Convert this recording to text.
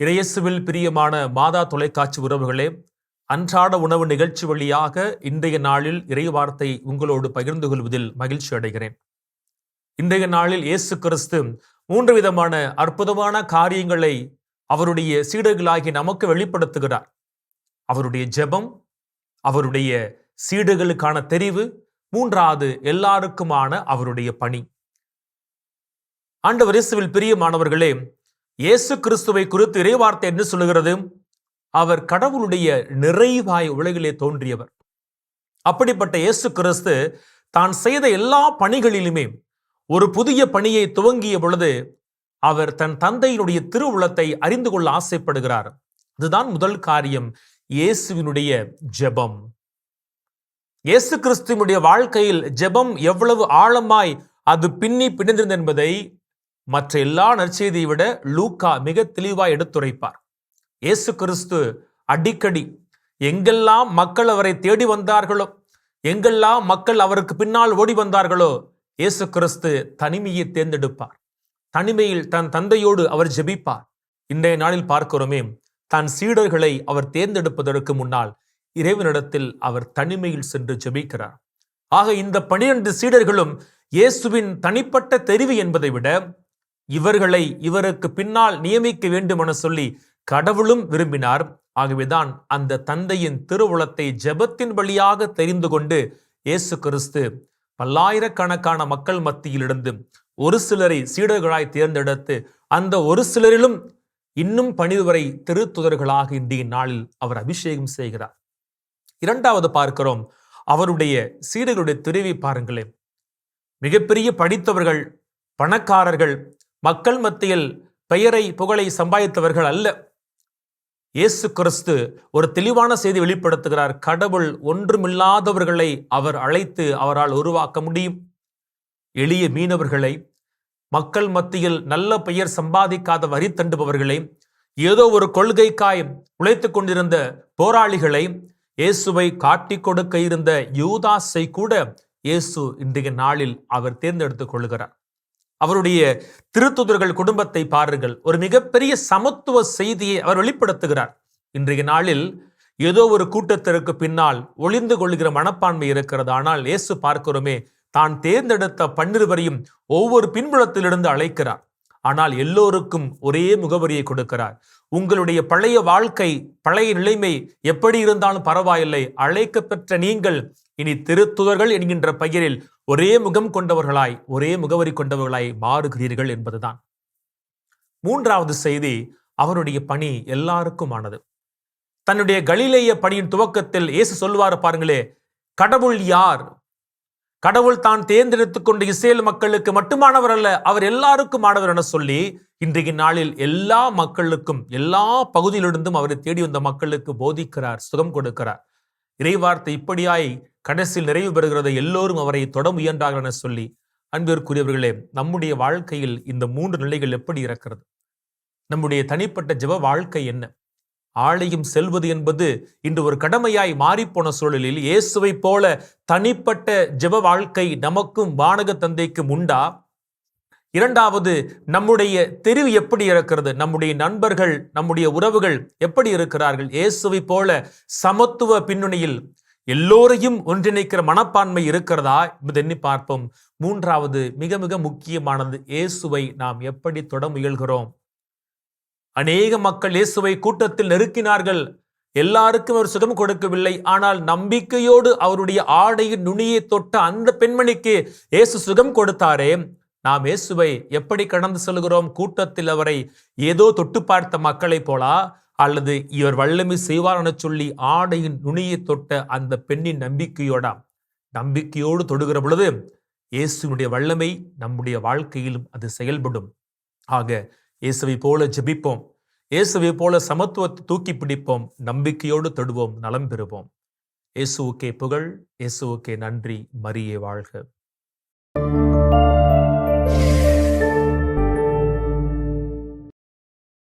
இறையேசுவில் பிரியமான மாதா தொலைக்காட்சி உறவுகளே அன்றாட உணவு நிகழ்ச்சி வழியாக இன்றைய நாளில் இறைவார்த்தை உங்களோடு பகிர்ந்து கொள்வதில் மகிழ்ச்சி அடைகிறேன். இன்றைய நாளில் இயேசு கிறிஸ்து மூன்று விதமான அற்புதமான காரியங்களை அவருடைய சீடர்களாகி நமக்கு வெளிப்படுத்துகிறார். அவருடைய ஜெபம் அவருடைய சீடுகளுக்கான தெரிவு மூன்றாவது எல்லாருக்குமான அவருடைய பணி. ஆண்டவர் இயேசுவில் பிரியமானவர்களே இயேசு கிறிஸ்துவை குறித்து இறைவார்த்தை என்ன சொல்லுகிறது? அவர் கடவுளுடைய நிறைவாய் உலகிலே தோன்றியவர். அப்படிப்பட்ட இயேசு கிறிஸ்து தான் செய்த எல்லா பணிகளிலுமே ஒரு புதிய பணியை துவங்கிய பொழுது அவர் தன் தந்தையினுடைய திருவுளத்தை அறிந்து கொள்ள ஆசைப்படுகிறார். அதுதான் முதல் காரியம் இயேசுவினுடைய ஜெபம். இயேசு கிறிஸ்துவனுடைய வாழ்க்கையில் ஜெபம் எவ்வளவு ஆழமாய் அது பின்னி பிணைந்திருந்தது என்பதை மற்ற எல்லா நற்செய்தியை விட லூக்கா மிக தெளிவாக எடுத்துரைப்பார். இயேசு கிறிஸ்து அடிக்கடி எங்கெல்லாம் மக்கள் அவரை தேடி வந்தார்களோ எங்கெல்லாம் மக்கள் அவருக்கு பின்னால் ஓடி வந்தார்களோ இயேசு கிறிஸ்து தனிமையை தேர்ந்தெடுப்பார். தனிமையில் தன் தந்தையோடு அவர் ஜெபிப்பார். இன்றைய நாளில் பார்க்கிறோமே தன் சீடர்களை அவர் தேர்ந்தெடுப்பதற்கு முன்னால் இறைவனிடத்தில் அவர் தனிமையில் சென்று ஜெபிக்கிறார். ஆக இந்த பனிரெண்டு சீடர்களும் இயேசுவின் தனிப்பட்ட தெரிவு என்பதை விட இவர்களை இவருக்கு பின்னால் நியமிக்க வேண்டும் என சொல்லி கடவுளும் விரும்பினார். ஆகவேதான் அந்த தந்தையின் திருவுளத்தை ஜெபத்தின் வழியாக தெரிந்து கொண்டு இயேசு கிறிஸ்து பல்லாயிரக்கணக்கான மக்கள் மத்தியிலிருந்து ஒரு சிலரை சீடர்களாய் தேர்ந்தெடுத்து அந்த ஒரு சிலரிலும் இன்னும் பணிவரை திருத்துதர்களாக இன்றைய நாளில் அவர் அபிஷேகம் செய்கிறார். இரண்டாவது பார்க்கிறோம். அவருடைய சீடர்களுடைய திருவி பாருங்களேன். மிகப்பெரிய படித்தவர்கள் பணக்காரர்கள் மக்கள் மத்தியில் பெயரை புகழை சம்பாதித்தவர்கள் அல்ல. இயேசு கிறிஸ்து ஒரு தெளிவான செய்தி வெளிப்படுத்துகிறார். கடவுள் ஒன்றுமில்லாதவர்களை அவர் அழைத்து அவரால் உருவாக்க முடியும். எளிய மீனவர்களை மக்கள் மத்தியில் நல்ல பெயர் சம்பாதிக்காத வரி தண்டுபவர்களை ஏதோ ஒரு கொள்கைக்காய் உழைத்துக் கொண்டிருந்த போராளிகளை இயேசுவை காட்டி கொடுக்க இருந்த யூதாஸை கூட இயேசு இன்றைய நாளில் அவர் தேர்ந்தெடுத்துக் கொள்கிறார். அவருடைய திருத்துதர்கள் குடும்பத்தை பாருங்கள். ஒரு மிகப்பெரிய சமத்துவ செய்தியை அவர் வெளிப்படுத்துகிறார். இன்றைய நாளில் ஏதோ ஒரு கூட்டத்திற்கு பின்னால் ஒளிந்து கொள்கிற மனப்பான்மை இருக்கிறது. ஆனால் இயேசு பார்க்கிறோமே தான் தேர்ந்தெடுத்த பன்னிருவரையும் ஒவ்வொரு பின்புலத்திலிருந்து அழைக்கிறார். ஆனால் எல்லோருக்கும் ஒரே முகவரியை கொடுக்கிறார். உங்களுடைய பழைய வாழ்க்கை பழைய நிலைமை எப்படி இருந்தாலும் பரவாயில்லை. அழைக்க பெற்ற நீங்கள் இனி திருத்துதர்கள் என்கின்ற பெயரில் ஒரே முகம் கொண்டவர்களாய் ஒரே முகவரி கொண்டவர்களாய் மாறுகிறீர்கள் என்பதுதான். மூன்றாவது செய்தி அவருடைய பணி எல்லாருக்குமானது. தன்னுடைய கலிலேய பணியின் துவக்கத்தில் இயேசு சொல்லுவார் பாருங்களே கடவுள் யார்? கடவுள் தான் தேர்ந்தெடுத்துக் கொண்ட இஸ்ரேல் மக்களுக்கு மட்டுமானவர் அல்ல அவர் எல்லாருக்கும் ஆனவர் என சொல்லி இன்றைய நாளில் எல்லா மக்களுக்கும் எல்லா பகுதியிலிருந்தும் அவரை தேடி வந்த மக்களுக்கு போதிக்கிறார் சுகம் கொடுக்கிறார். இறைவார்த்தை இப்படியாய் கடைசியில் நிறைவு பெறுகிறது எல்லோரும் அவரை தொட முயன்றார்கள் என சொல்லி அன்பிற்குரியவர்களே நம்முடைய வாழ்க்கையில் இந்த மூன்று நிலைகள் எப்படி இருக்கிறது? நம்முடைய தனிப்பட்ட ஜெப வாழ்க்கை என்ன? ஆலயம் செல்வது என்பது இன்று ஒரு கடமையாய் மாறிப்போன சூழலில் இயேசுவை போல தனிப்பட்ட ஜெப வாழ்க்கை நமக்கும் வானக தந்தைக்கும் உண்டா? இரண்டாவது நம்முடைய தெரிவு எப்படி இருக்கிறது? நம்முடைய நண்பர்கள் நம்முடைய உறவுகள் எப்படி இருக்கிறார்கள்? இயேசுவை போல சமத்துவ பின்னணியில் எல்லோரையும் ஒன்றிணைக்கிற மனப்பான்மை இருக்கிறதா என்பதை எண்ணி பார்ப்போம். மூன்றாவது மிக மிக முக்கியமானது இயேசுவை நாம் எப்படி தொட முயல்கிறோம்? அநேக மக்கள் இயேசுவை கூட்டத்தில் நெருக்கினார்கள். எல்லாருக்கும் அவர் சுகம் கொடுக்கவில்லை. ஆனால் நம்பிக்கையோடு அவருடைய ஆடையின் நுனியை தொட்ட அந்த பெண்மணிக்கு இயேசு சுகம் கொடுத்தாரே. நாம் இயேசுவை எப்படி கடந்து செல்கிறோம்? கூட்டத்தில் அவரை ஏதோ தொட்டு பார்த்த மக்களைப் போலா? அல்லது இவர் வல்லமை செய்வார் என சொல்லி ஆடையின் நுனியை தொட்ட அந்த பெண்ணின் நம்பிக்கையோட நம்பிக்கையோடு தொடுகிற பொழுது இயேசுனுடைய வல்லமை நம்முடைய வாழ்க்கையிலும் அது செயல்படும். ஆக இயேசுவை போல ஜெபிப்போம். இயேசுவை போல சமத்துவத்தை தூக்கி பிடிப்போம். நம்பிக்கையோடு தொடுவோம். நலம் பெறுவோம். இயேசுவுக்கே புகழ். இயேசுவுக்கே நன்றி. மரியே வாழ்க.